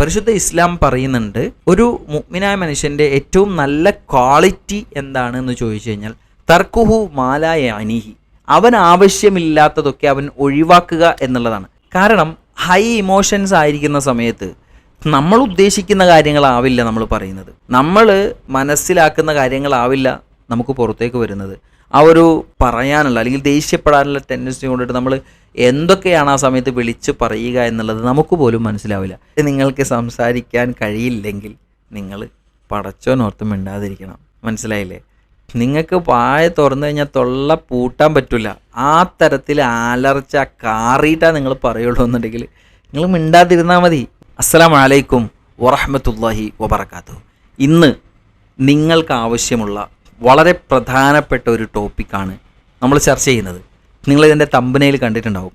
പരിശുദ്ധ ഇസ്ലാം പറയുന്നുണ്ട് ഒരു മുഗ്മിനായ മനുഷ്യന്റെ ഏറ്റവും നല്ല ക്വാളിറ്റി എന്താണെന്ന് ചോദിച്ചു കഴിഞ്ഞാൽ തർക്കുഹു മാലായ അനിഹി. അവൻ ആവശ്യമില്ലാത്തതൊക്കെ അവൻ ഒഴിവാക്കുക എന്നുള്ളതാണ്. കാരണം ഹൈ ഇമോഷൻസ് ആയിരിക്കുന്ന സമയത്ത് നമ്മൾ ഉദ്ദേശിക്കുന്ന കാര്യങ്ങളാവില്ല നമ്മൾ പറയുന്നത്. നമ്മൾ മനസ്സിലാക്കുന്ന കാര്യങ്ങളാവില്ല നമുക്ക് പുറത്തേക്ക് വരുന്നത്. ആ ഒരു പറയാനുള്ള അല്ലെങ്കിൽ ദേഷ്യപ്പെടാനുള്ള ടെൻഡൻസി കൊണ്ടിട്ട് നമ്മൾ എന്തൊക്കെയാണ് ആ സമയത്ത് വിളിച്ച് പറയുക എന്നുള്ളത് നമുക്ക് പോലും മനസ്സിലാവില്ല. നിങ്ങൾക്ക് സംസാരിക്കാൻ കഴിയില്ലെങ്കിൽ നിങ്ങൾ പടച്ചോനോർത്ത് മിണ്ടാതിരിക്കണം. മനസ്സിലായില്ലേ? നിങ്ങൾക്ക് വായ തുറന്നു കഴിഞ്ഞാൽ തൊള്ള പൂട്ടാൻ പറ്റില്ല ആ തരത്തിൽ അലർച്ച കാറിയിട്ടാ നിങ്ങൾ പറയുള്ളൂ എന്നുണ്ടെങ്കിൽ നിങ്ങൾ മിണ്ടാതിരുന്നാൽ മതി. അസ്സലാം വലൈക്കും വറഹമത്തല്ലാഹി വബർക്കാത്തു ഇന്ന് നിങ്ങൾക്ക് ആവശ്യമുള്ള വളരെ പ്രധാനപ്പെട്ട ഒരു ടോപ്പിക്കാണ് നമ്മൾ ചർച്ച ചെയ്യുന്നത്. നിങ്ങളിതിന്റെ തമ്പനയിൽ കണ്ടിട്ടുണ്ടാവും.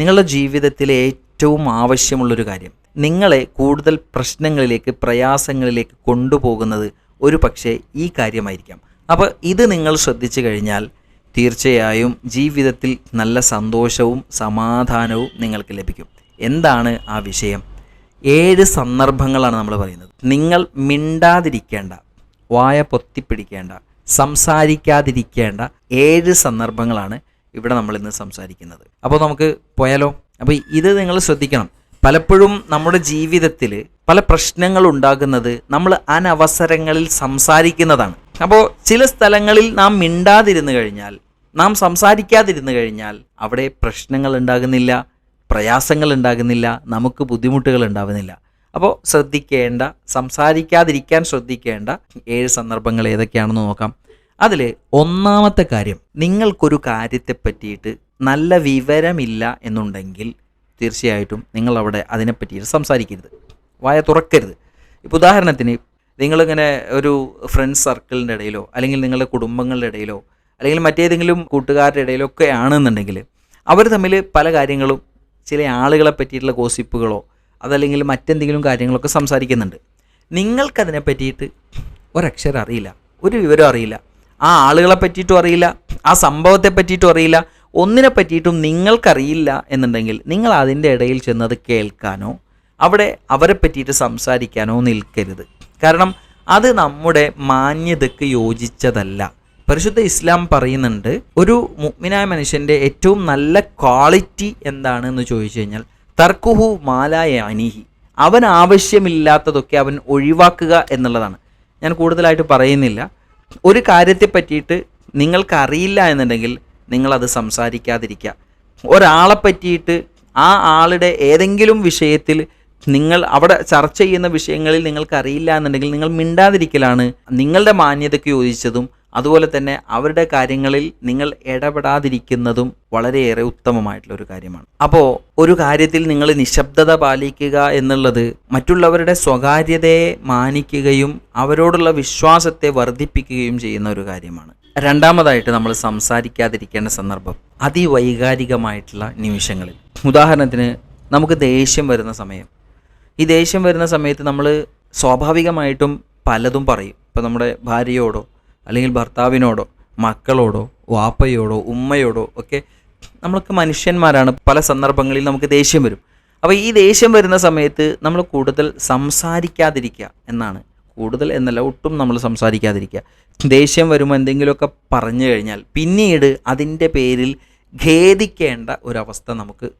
നിങ്ങളുടെ ജീവിതത്തിലെ ഏറ്റവും ആവശ്യമുള്ളൊരു കാര്യം നിങ്ങളെ കൂടുതൽ പ്രശ്നങ്ങളിലേക്ക് പ്രയാസങ്ങളിലേക്ക് കൊണ്ടുപോകുന്നത് ഒരു പക്ഷേ ഈ കാര്യമായിരിക്കാം. അപ്പോൾ ഇത് നിങ്ങൾ ശ്രദ്ധിച്ചു കഴിഞ്ഞാൽ തീർച്ചയായും ജീവിതത്തിൽ നല്ല സന്തോഷവും സമാധാനവും നിങ്ങൾക്ക് ലഭിക്കും. എന്താണ് ആ വിഷയം? ഏഴ് സന്ദർഭങ്ങളാണ് നമ്മൾ പറയുന്നത്. നിങ്ങൾ മിണ്ടാതിരിക്കേണ്ട വായ പൊത്തിപ്പിടിക്കേണ്ട സംസാരിക്കാതിരിക്കേണ്ട ഏഴ് സന്ദർഭങ്ങളാണ് ഇവിടെ നമ്മൾ ഇന്ന് സംസാരിക്കുന്നത്. അപ്പോൾ നമുക്ക് പോയാലോ? അപ്പോൾ ഇത് നിങ്ങൾ ശ്രദ്ധിക്കണം. പലപ്പോഴും നമ്മുടെ ജീവിതത്തിൽ പല പ്രശ്നങ്ങൾ ഉണ്ടാകുന്നത് നമ്മൾ അനവസരങ്ങളിൽ സംസാരിക്കുന്നതാണ്. അപ്പോൾ ചില സ്ഥലങ്ങളിൽ നാം മിണ്ടാതിരുന്നു കഴിഞ്ഞാൽ നാം സംസാരിക്കാതിരുന്നു കഴിഞ്ഞാൽ അവിടെ പ്രശ്നങ്ങൾ ഉണ്ടാകുന്നില്ല പ്രയാസങ്ങൾ ഉണ്ടാകുന്നില്ല നമുക്ക് ബുദ്ധിമുട്ടുകൾ ഉണ്ടാകുന്നില്ല. അപ്പോൾ ശ്രദ്ധിക്കേണ്ട സംസാരിക്കാതിരിക്കാൻ ശ്രദ്ധിക്കേണ്ട ഏഴ് സന്ദർഭങ്ങൾ ഏതൊക്കെയാണെന്ന് നോക്കാം. അതിൽ ഒന്നാമത്തെ കാര്യം നിങ്ങൾക്കൊരു കാര്യത്തെ പറ്റിയിട്ട് നല്ല വിവരമില്ല എന്നുണ്ടെങ്കിൽ തീർച്ചയായിട്ടും നിങ്ങൾ അവിടെ അതിനെ സംസാരിക്കരുത്. വായ തുറക്കരുത്. ഇപ്പോൾ ഉദാഹരണത്തിന് നിങ്ങളിങ്ങനെ ഒരു ഫ്രണ്ട്സ് സർക്കിളിന്റെ ഇടയിലോ അല്ലെങ്കിൽ നിങ്ങളുടെ കുടുംബങ്ങളുടെ ഇടയിലോ അല്ലെങ്കിൽ മറ്റേതെങ്കിലും കൂട്ടുകാരുടെ ഇടയിലോ ഒക്കെ ആണെന്നുണ്ടെങ്കിൽ അവർ തമ്മിൽ പല കാര്യങ്ങളും ചില ആളുകളെ പറ്റിയിട്ടുള്ള ഗോസിപ്പുകളോ അതല്ലെങ്കിൽ മറ്റെന്തെങ്കിലും കാര്യങ്ങളൊക്കെ സംസാരിക്കുന്നുണ്ട്. നിങ്ങൾക്കതിനെ പറ്റിയിട്ട് ഒരക്ഷരം അറിയില്ല ഒരു വിവരം അറിയില്ല ആ ആളുകളെ പറ്റിയിട്ടും അറിയില്ല ആ സംഭവത്തെ പറ്റിയിട്ടും അറിയില്ല ഒന്നിനെ പറ്റിയിട്ടും നിങ്ങൾക്കറിയില്ല എന്നുണ്ടെങ്കിൽ നിങ്ങൾ അതിന്റെ ഇടയിൽ ചെന്നത് കേൾക്കാനോ അവിടെ അവരെ പറ്റിയിട്ട് സംസാരിക്കാനോ നിൽക്കരുത്. കാരണം അത് നമ്മുടെ മാന്യതയ്ക്ക് യോജിച്ചതല്ല. പരിശുദ്ധ ഇസ്ലാം പറയുന്നുണ്ട് ഒരു മുഗ്മിനായ മനുഷ്യന്റെ ഏറ്റവും നല്ല ക്വാളിറ്റി എന്താണെന്ന് ചോദിച്ചു കഴിഞ്ഞാൽ തർക്കുഹു മാലായ അനിഹി. അവൻ ആവശ്യമില്ലാത്തതൊക്കെ അവൻ ഒഴിവാക്കുക എന്നുള്ളതാണ്. ഞാൻ കൂടുതലായിട്ട് പറയുന്നില്ല. ഒരു കാര്യത്തെ പറ്റിയിട്ട് നിങ്ങൾക്കറിയില്ല എന്നുണ്ടെങ്കിൽ നിങ്ങളത് സംസാരിക്കാതിരിക്കുക. ഒരാളെ പറ്റിയിട്ട് ആ ആളുടെ ഏതെങ്കിലും വിഷയത്തിൽ നിങ്ങൾ അവിടെ ചർച്ച ചെയ്യുന്ന വിഷയങ്ങളിൽ നിങ്ങൾക്ക് അറിയില്ല എന്നുണ്ടെങ്കിൽ നിങ്ങൾ മിണ്ടാതിരിക്കലാണ് നിങ്ങളുടെ മാന്യതയ്ക്ക് യോജിച്ചതും അതുപോലെ തന്നെ അവരുടെ കാര്യങ്ങളിൽ നിങ്ങൾ ഇടപെടാതിരിക്കുന്നതും വളരെയേറെ ഉത്തമമായിട്ടുള്ള ഒരു കാര്യമാണ്. അപ്പോൾ ഒരു കാര്യത്തിൽ നിങ്ങൾ നിശബ്ദത പാലിക്കുക എന്നുള്ളത് മറ്റുള്ളവരുടെ സ്വകാര്യതയെ മാനിക്കുകയും അവരോടുള്ള വിശ്വാസത്തെ വർദ്ധിപ്പിക്കുകയും ചെയ്യുന്ന ഒരു കാര്യമാണ്. രണ്ടാമതായിട്ട് നമ്മൾ സംസാരിക്കാതിരിക്കേണ്ട സന്ദർഭം അതിവൈകാരികമായിട്ടുള്ള നിമിഷങ്ങളിൽ. ഉദാഹരണത്തിന് നമുക്ക് ദേഷ്യം വരുന്ന സമയം. ഈ ദേഷ്യം വരുന്ന സമയത്ത് നമ്മൾ സ്വാഭാവികമായിട്ടും പലതും പറയും. ഇപ്പോൾ നമ്മുടെ ഭാര്യയോടോ അല്ലെങ്കിൽ ഭർത്താവിനോടോ മക്കളോടോ വാപ്പയോടോ ഉമ്മയോടോ ഒക്കെ നമ്മൾക്ക് മനുഷ്യന്മാരാണ്. പല സന്ദർഭങ്ങളിൽ നമുക്ക് ദേഷ്യം വരും. അപ്പോൾ ഈ ദേഷ്യം വരുന്ന സമയത്ത് നമ്മൾ കൂടുതൽ സംസാരിക്കാതിരിക്കുക എന്നാണ്. കൂടുതൽ എന്നല്ല ഒട്ടും നമ്മൾ സംസാരിക്കാതിരിക്കുക. ദേഷ്യം വരുമ്പോൾ എന്തെങ്കിലുമൊക്കെ പറഞ്ഞു കഴിഞ്ഞാൽ പിന്നീട് അതിന്റെ പേരിൽ ഖേദിക്കേണ്ട ഒരവസ്ഥ നമുക്ക്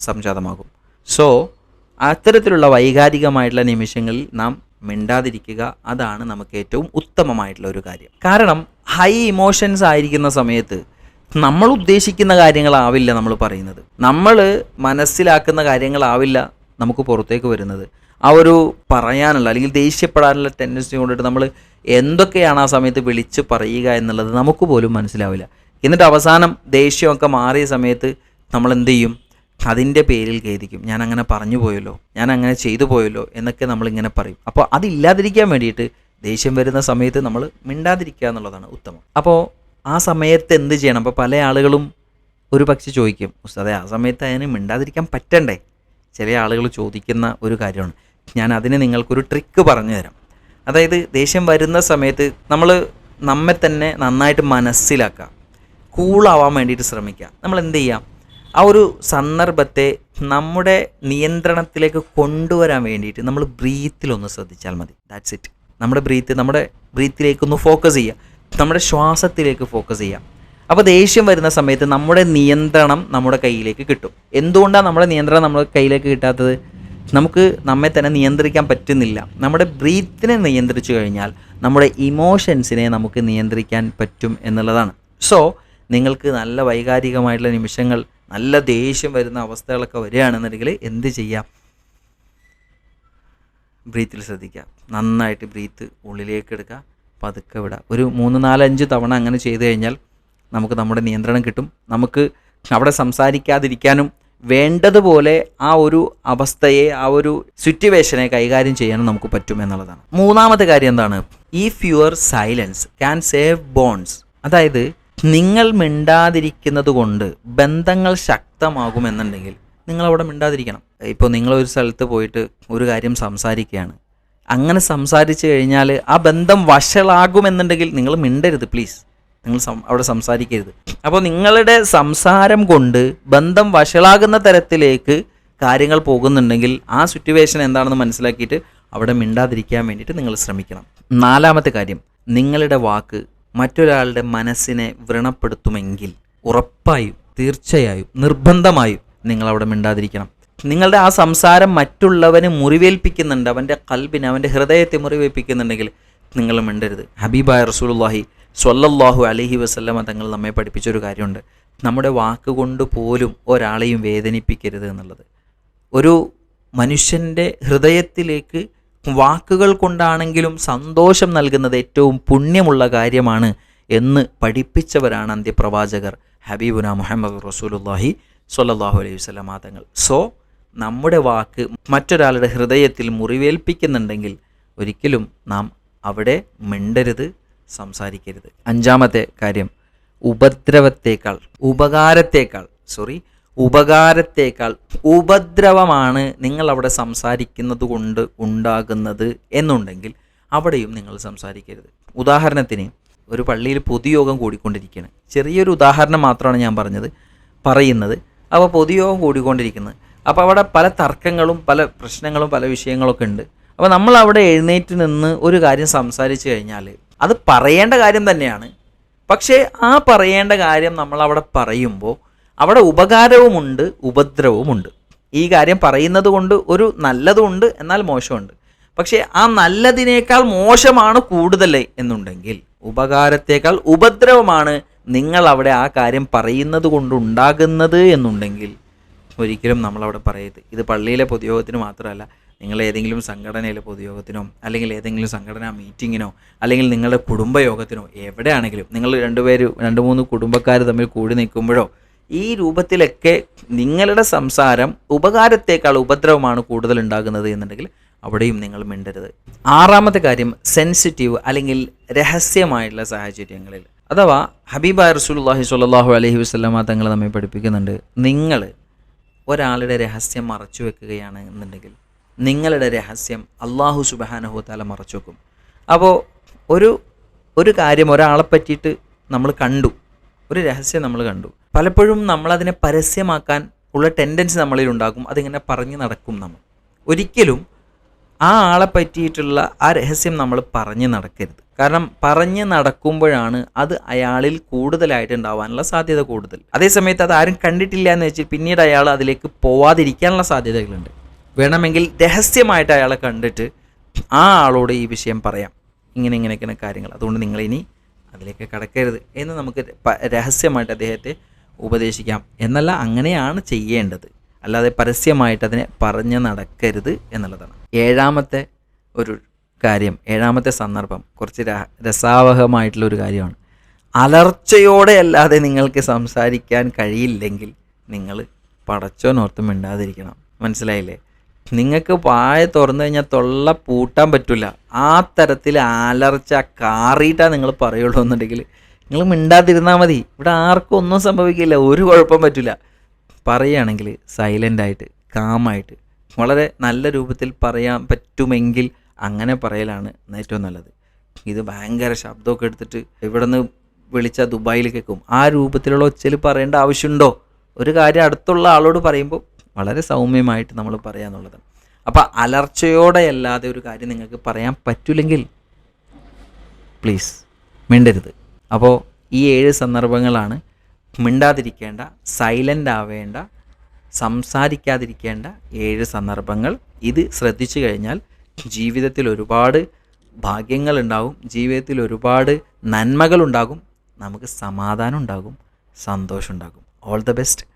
സംജാതമാകും. സോ അത്തരത്തിലുള്ള വൈകാരികമായിട്ടുള്ള നിമിഷങ്ങളിൽ നാം മിണ്ടാതിരിക്കുക അതാണ് നമുക്ക് ഏറ്റവും ഉത്തമമായിട്ടുള്ള ഒരു കാര്യം. കാരണം ഹൈ ഇമോഷൻസ് ആയിരിക്കുന്ന സമയത്ത് നമ്മൾ ഉദ്ദേശിക്കുന്ന കാര്യങ്ങളാവില്ല നമ്മൾ പറയുന്നത്. നമ്മൾ മനസ്സിലാക്കുന്ന കാര്യങ്ങളാവില്ല നമുക്ക് പുറത്തേക്ക് വരുന്നത്. ആ ഒരു പറയാനുള്ള അല്ലെങ്കിൽ ദേഷ്യപ്പെടാനുള്ള ടെൻഡൻസി കൊണ്ടിട്ട് നമ്മൾ എന്തൊക്കെയാണ് ആ സമയത്ത് വിളിച്ച് പറയുക എന്നുള്ളത് നമുക്ക് പോലും മനസ്സിലാവില്ല. എന്നിട്ട് അവസാനം ദേഷ്യമൊക്കെ മാറിയ സമയത്ത് നമ്മൾ എന്ത് ചെയ്യും അതിന്റെ പേരിൽ ഖേദിക്കും. ഞാൻ അങ്ങനെ പറഞ്ഞു പോയല്ലോ ഞാൻ അങ്ങനെ ചെയ്തു പോയല്ലോ എന്നൊക്കെ നമ്മളിങ്ങനെ പറയും. അപ്പോൾ അതില്ലാതിരിക്കാൻ വേണ്ടിയിട്ട് ദേഷ്യം വരുന്ന സമയത്ത് നമ്മൾ മിണ്ടാതിരിക്കുക എന്നുള്ളതാണ് ഉത്തമം. അപ്പോൾ ആ സമയത്ത് എന്ത് ചെയ്യണം? അപ്പോൾ പല ആളുകളും ഒരു പക്ഷെ ചോദിക്കും ഉസ്താദെ ആ സമയത്ത് അതിന് മിണ്ടാതിരിക്കാൻ പറ്റണ്ടേ? ചില ആളുകൾ ചോദിക്കുന്ന ഒരു കാര്യമാണ്. ഞാൻ അതിന് നിങ്ങൾക്കൊരു ട്രിക്ക് പറഞ്ഞു തരാം. അതായത് ദേഷ്യം വരുന്ന സമയത്ത് നമ്മൾ നമ്മെ തന്നെ നന്നായിട്ട് മനസ്സിലാക്കുക കൂളാവാൻ വേണ്ടിയിട്ട് ശ്രമിക്കുക. നമ്മൾ എന്ത് ചെയ്യാം? ആ ഒരു സന്ദർഭത്തെ നമ്മുടെ നിയന്ത്രണത്തിലേക്ക് കൊണ്ടുവരാൻ വേണ്ടിയിട്ട് നമ്മൾ ബ്രീത്തിലൊന്ന് ശ്രദ്ധിച്ചാൽ മതി. ദാറ്റ്സ് ഇറ്റ് നമ്മുടെ ബ്രീത്ത് നമ്മുടെ ബ്രീത്തിലേക്കൊന്ന് ഫോക്കസ് ചെയ്യുക. നമ്മുടെ ശ്വാസത്തിലേക്ക് ഫോക്കസ് ചെയ്യാം അപ്പോൾ ദേഷ്യം വരുന്ന സമയത്ത് നമ്മുടെ നിയന്ത്രണം നമ്മുടെ കയ്യിലേക്ക് കിട്ടും. എന്തുകൊണ്ടാണ് നമ്മുടെ നിയന്ത്രണം നമ്മുടെ കയ്യിലേക്ക് കിട്ടാത്തത്? നമുക്ക് നമ്മെ തന്നെ നിയന്ത്രിക്കാൻ പറ്റുന്നില്ല. നമ്മുടെ ബ്രീത്തിനെ നിയന്ത്രിച്ചു കഴിഞ്ഞാൽ നമ്മുടെ ഇമോഷൻസിനെ നമുക്ക് നിയന്ത്രിക്കാൻ പറ്റും എന്നുള്ളതാണ്. സോ നിങ്ങൾക്ക് നല്ല വൈകാരികമായിട്ടുള്ള നിമിഷങ്ങൾ നല്ല ദേഷ്യം വരുന്ന അവസ്ഥകളൊക്കെ വരികയാണെന്നുണ്ടെങ്കിൽ എന്ത് ചെയ്യാം? ബ്രീത്തിൽ ശ്രദ്ധിക്കുക. നന്നായിട്ട് ബ്രീത്ത് ഉള്ളിലേക്ക് എടുക്കുക. പതുക്കെ വിടുക. ഒരു മൂന്ന് നാലഞ്ച് തവണ അങ്ങനെ ചെയ്തു കഴിഞ്ഞാൽ നമുക്ക് നമ്മുടെ നിയന്ത്രണം കിട്ടും. നമുക്ക് അവിടെ സംസാരിക്കാതിരിക്കാനും വേണ്ടതുപോലെ ആ ഒരു അവസ്ഥയെ ആ ഒരു സിറ്റുവേഷനെ കൈകാര്യം ചെയ്യാനും നമുക്ക് പറ്റും എന്നുള്ളതാണ്. മൂന്നാമത്തെ കാര്യം എന്താണ്? If your silence can save bones അതായത് നിങ്ങൾ മിണ്ടാതിരിക്കുന്നത് കൊണ്ട് ബന്ധങ്ങൾ ശക്തമാകുമെന്നുണ്ടെങ്കിൽ നിങ്ങൾ അവിടെ മിണ്ടാതിരിക്കണം. ഇപ്പോൾ നിങ്ങൾ ഒരു സ്ഥലത്ത് പോയിട്ട് ഒരു കാര്യം സംസാരിക്കുകയാണ്. അങ്ങനെ സംസാരിച്ചു കഴിഞ്ഞാൽ ആ ബന്ധം വഷളാകുമെന്നുണ്ടെങ്കിൽ നിങ്ങൾ മിണ്ടരുത് പ്ലീസ്. നിങ്ങൾ അവിടെ സംസാരിക്കരുത്. അപ്പോൾ നിങ്ങളുടെ സംസാരം കൊണ്ട് ബന്ധം വഷളാകുന്ന തരത്തിലേക്ക് കാര്യങ്ങൾ പോകുന്നുണ്ടെങ്കിൽ ആ സിറ്റുവേഷൻ എന്താണെന്ന് മനസ്സിലാക്കിയിട്ട് അവിടെ മിണ്ടാതിരിക്കാൻ വേണ്ടിയിട്ട് നിങ്ങൾ ശ്രമിക്കണം. നാലാമത്തെ കാര്യം നിങ്ങളുടെ വാക്ക് മറ്റൊരാളുടെ മനസ്സിനെ വ്രണപ്പെടുത്തുമെങ്കിൽ ഉറപ്പായും തീർച്ചയായും നിർബന്ധമായും നിങ്ങൾ അവിടെ മിണ്ടാതിരിക്കണം. നിങ്ങളുടെ ആ സംസാരം മറ്റുള്ളവന് മുറിവേൽപ്പിക്കുന്നുണ്ട് അവന്റെ കൽബിനെ അവന്റെ ഹൃദയത്തെ മുറിവേൽപ്പിക്കുന്നുണ്ടെങ്കിൽ നിങ്ങൾ മിണ്ടരുത്. ഹബീബായ റസൂലുള്ളാഹി സ്വല്ലല്ലാഹു അലൈഹി വസല്ലമ തങ്ങൾ നമ്മെ പഠിപ്പിച്ചൊരു കാര്യമുണ്ട്. നമ്മുടെ വാക്കുകൊണ്ട് പോലും ഒരാളെയും വേദനിപ്പിക്കരുത് എന്നുള്ളത്. ഒരു മനുഷ്യന്റെ ഹൃദയത്തിലേക്ക് വാക്കുകൾ കൊണ്ടാണെങ്കിലും സന്തോഷം നൽകുന്നത് ഏറ്റവും പുണ്യമുള്ള കാര്യമാണ് എന്ന് പഠിപ്പിച്ചവരാണ് അന്ത്യപ്രവാചകർ. ഹബീബുന മുഹമ്മദ് റസൂലുല്ലാഹി സ്വല്ലല്ലാഹു അലൈഹി വസല്ലമ തങ്ങൾ സോ നമ്മുടെ വാക്ക് മറ്റൊരാളുടെ ഹൃദയത്തിൽ മുറിവേൽപ്പിക്കുന്നുണ്ടെങ്കിൽ ഒരിക്കലും നാം അവിടെ മിണ്ടരുത് സംസാരിക്കരുത്. അഞ്ചാമത്തെ കാര്യം ഉപദ്രവത്തേക്കാൾ ഉപകാരത്തേക്കാൾ സോറി ഉപകാരത്തേക്കാൾ ഉപദ്രവമാണ് നിങ്ങൾ അവിടെ സംസാരിക്കുന്നത് കൊണ്ട് ഉണ്ടാകുന്നത് എന്നുണ്ടെങ്കിൽ അവിടെയും നിങ്ങൾ സംസാരിക്കരുത്. ഉദാഹരണത്തിന് ഒരു പള്ളിയിൽ പൊതുയോഗം കൂടിക്കൊണ്ടിരിക്കുകയാണ്. ചെറിയൊരു ഉദാഹരണം മാത്രമാണ് ഞാൻ പറഞ്ഞത് പറയുന്നത്. അപ്പോൾ പൊതുയോഗം കൂടിക്കൊണ്ടിരിക്കുന്നത് അപ്പോൾ അവിടെ പല തർക്കങ്ങളും പല പ്രശ്നങ്ങളും പല വിഷയങ്ങളൊക്കെ ഉണ്ട്. അപ്പോൾ നമ്മൾ അവിടെ എഴുന്നേറ്റ് നിന്ന് ഒരു കാര്യം സംസാരിച്ചു കഴിഞ്ഞാൽ അത് പറയേണ്ട കാര്യം തന്നെയാണ്. പക്ഷേ ആ പറയേണ്ട കാര്യം നമ്മൾ അവിടെ പറയുമ്പോൾ അവിടെ ഉപകാരവുമുണ്ട് ഉപദ്രവവുമുണ്ട്. ഈ കാര്യം പറയുന്നത് കൊണ്ട് ഒരു നല്ലതുമുണ്ട് എന്നാൽ മോശമുണ്ട്. പക്ഷേ ആ നല്ലതിനേക്കാൾ മോശമാണ് കൂടുതൽ എന്നുണ്ടെങ്കിൽ ഉപകാരത്തേക്കാൾ ഉപദ്രവമാണ് നിങ്ങൾ അവിടെ ആ കാര്യം പറയുന്നത് കൊണ്ടുണ്ടാകുന്നത് എന്നുണ്ടെങ്കിൽ ഒരിക്കലും നമ്മളവിടെ പറയരുത്. ഇത് പള്ളിയിലെ പൊതുയോഗത്തിന് മാത്രമല്ല നിങ്ങൾ ഏതെങ്കിലും സംഘടനയിലെ പൊതുയോഗത്തിനോ അല്ലെങ്കിൽ ഏതെങ്കിലും സംഘടനാ മീറ്റിങ്ങിനോ അല്ലെങ്കിൽ നിങ്ങളുടെ കുടുംബയോഗത്തിനോ എവിടെയാണെങ്കിലും നിങ്ങൾ രണ്ടുപേര് രണ്ട് മൂന്ന് കുടുംബക്കാർ തമ്മിൽ കൂടി നിൽക്കുമ്പോഴോ ഈ രൂപത്തിലൊക്കെ നിങ്ങളുടെ സംസാരം ഉപകാരത്തേക്കാൾ ഉപദ്രവമാണ് കൂടുതൽ ഉണ്ടാകുന്നത് എന്നുണ്ടെങ്കിൽ അവിടെയും നിങ്ങൾ മിണ്ടരുത്. ആറാമത്തെ കാര്യം സെൻസിറ്റീവ് അല്ലെങ്കിൽ രഹസ്യമായിട്ടുള്ള സാഹചര്യങ്ങളിൽ. അഥവാ ഹബീബ റസൂലുള്ളാഹി സ്വല്ലല്ലാഹു അലൈഹി വസല്ലമ തങ്ങൾ നമ്മെ പഠിപ്പിക്കുന്നുണ്ട്. നിങ്ങൾ ഒരാളുടെ രഹസ്യം മറച്ചു വെക്കുകയാണ് എന്നുണ്ടെങ്കിൽ നിങ്ങളുടെ രഹസ്യം അള്ളാഹു സുബഹാനഹു താല മറച്ചു വെക്കും. അപ്പോൾ ഒരു ഒരു കാര്യം ഒരാളെ പറ്റിയിട്ട് നമ്മൾ കണ്ടു. ഒരു രഹസ്യം നമ്മൾ കണ്ടു. പലപ്പോഴും നമ്മളതിനെ പരസ്യമാക്കാൻ ഉള്ള ടെൻഡൻസി നമ്മളിൽ ഉണ്ടാകും. അതിങ്ങനെ പറഞ്ഞു നടക്കും നമ്മൾ. ഒരിക്കലും ആ ആളെ പറ്റിയിട്ടുള്ള ആ രഹസ്യം നമ്മൾ പറഞ്ഞു നടക്കരുത്. കാരണം പറഞ്ഞു നടക്കുമ്പോഴാണ് അത് അയാളിൽ കൂടുതലായിട്ട് ഉണ്ടാവാനുള്ള സാധ്യത കൂടുതൽ. അതേസമയത്ത് അത് ആരും കണ്ടിട്ടില്ല എന്ന് വെച്ച് പിന്നീട് അയാൾ അതിലേക്ക് പോവാതിരിക്കാനുള്ള സാധ്യതകളുണ്ട്. വേണമെങ്കിൽ രഹസ്യമായിട്ട് അയാളെ കണ്ടിട്ട് ആ ആളോട് ഈ വിഷയം പറയാം. ഇങ്ങനെ ഇങ്ങനെയൊക്കെയാണ് കാര്യങ്ങൾ. അതുകൊണ്ട് നിങ്ങളിനി അതിലേക്ക് കടക്കരുത് എന്ന് നമുക്ക് രഹസ്യമായിട്ട് അദ്ദേഹത്തെ ഉപദേശിക്കാം. എന്നല്ല അങ്ങനെയാണ് ചെയ്യേണ്ടത്. അല്ലാതെ പരസ്യമായിട്ട് അതിനെ പറഞ്ഞു നടക്കരുത് എന്നുള്ളതാണ്. ഏഴാമത്തെ ഒരു കാര്യം ഏഴാമത്തെ സന്ദർഭം കുറച്ച് രസാവഹമായിട്ടുള്ള ഒരു കാര്യമാണ്. അലർച്ചയോടെ അല്ലാതെ നിങ്ങൾക്ക് സംസാരിക്കാൻ കഴിയില്ലെങ്കിൽ നിങ്ങൾ പടച്ചോനോർത്ത് മിണ്ടാതിരിക്കണം. മനസ്സിലായില്ലേ? നിങ്ങൾക്ക് വായ തുറന്നു കഴിഞ്ഞാൽ തൊള്ള പൂട്ടാൻ പറ്റില്ല ആ തരത്തിൽ അലർച്ച കാറിയിട്ടാണ് നിങ്ങൾ പറയുള്ളൂ എന്നുണ്ടെങ്കിൽ നിങ്ങൾ മിണ്ടാതിരുന്നാൽ മതി. ഇവിടെ ആർക്കും ഒന്നും സംഭവിക്കില്ല. ഒരു കുഴപ്പം പറ്റില്ല പറയുകയാണെങ്കിൽ സൈലന്റായിട്ട് കാമായിട്ട് വളരെ നല്ല രൂപത്തിൽ പറയാൻ പറ്റുമെങ്കിൽ അങ്ങനെ പറയലാണ് ഏറ്റവും നല്ലത്. ഇത് ഭയങ്കര ശബ്ദമൊക്കെ എടുത്തിട്ട് ഇവിടെ നിന്ന് വിളിച്ചാൽ ദുബായിൽ കേൾക്കും ആ രൂപത്തിലുള്ള ഒച്ചയിൽ പറയേണ്ട ആവശ്യമുണ്ടോ? ഒരു കാര്യം അടുത്തുള്ള ആളോട് പറയുമ്പോൾ വളരെ സൗമ്യമായിട്ട് നമ്മൾ പറയാന്നുള്ളത് അപ്പോൾ അലർച്ചയോടെ അല്ലാതെ ഒരു കാര്യം നിങ്ങൾക്ക് പറയാൻ പറ്റില്ലെങ്കിൽ പ്ലീസ് മിണ്ടരുത്. അപ്പോൾ ഈ ഏഴ് സന്ദർഭങ്ങളാണ് മിണ്ടാതിരിക്കേണ്ട സൈലന്റ് ആവേണ്ട സംസാരിക്കാതിരിക്കേണ്ട ഏഴ് സന്ദർഭങ്ങൾ. ഇത് ശ്രദ്ധിച്ചു കഴിഞ്ഞാൽ ജീവിതത്തിൽ ഒരുപാട് ഭാഗ്യങ്ങൾ ഉണ്ടാകും ജീവിതത്തിൽ ഒരുപാട് നന്മകൾ ഉണ്ടാകും നമുക്ക് സമാധാനം ഉണ്ടാകും സന്തോഷം ഉണ്ടാകും. All the best